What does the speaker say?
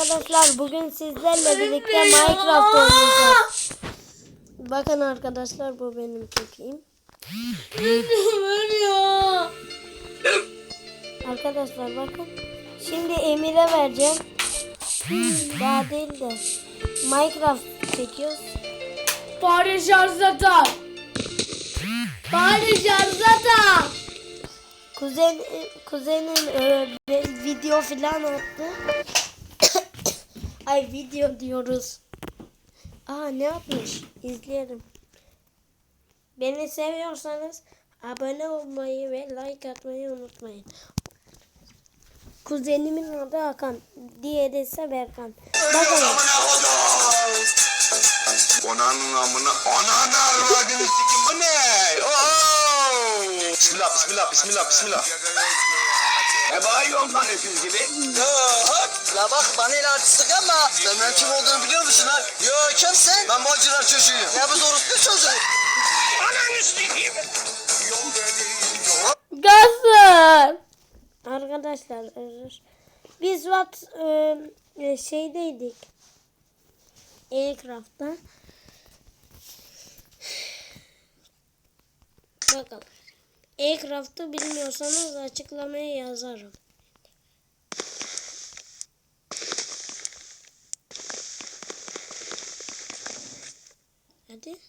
Arkadaşlar bugün sizlerle birlikte Minecraft oynayacağız. Bakın arkadaşlar bu benim köpeğim. Ölüyor. Arkadaşlar bakın. Şimdi Emir'e vereceğim. Daha değil de Minecraft çekiyoruz. Bari şarjda tak. Bari şarjda tak. Kuzen kuzenim e, video filan attı. Ay video diyoruz. Aa ne yapmış? İzleyelim. Beni seviyorsanız abone olmayı ve like atmayı unutmayın. Kuzenimin adı Hakan. Diğeri ise Berkan. Bakalım. Onanın amına, onanın avradını sikim bu ne? Oo! Bismillah, bismillah, bismillah, bismillah. Ne bağırıyorsun lan öküz gibi? La bak bana ile artistik ama sen benim kim olduğunu biliyor musun lan? Yo kimsin? Ben Bacılar çocuğuyum. Ya bu zorluklu çocuğu. Ananı sikeyim. Gazlar. Arkadaşlar e, biz what e, e, şeydeydik. Aircraft'ta. Bakalım. Aircraft'ı bilmiyorsanız açıklamaya yazarım. neydi?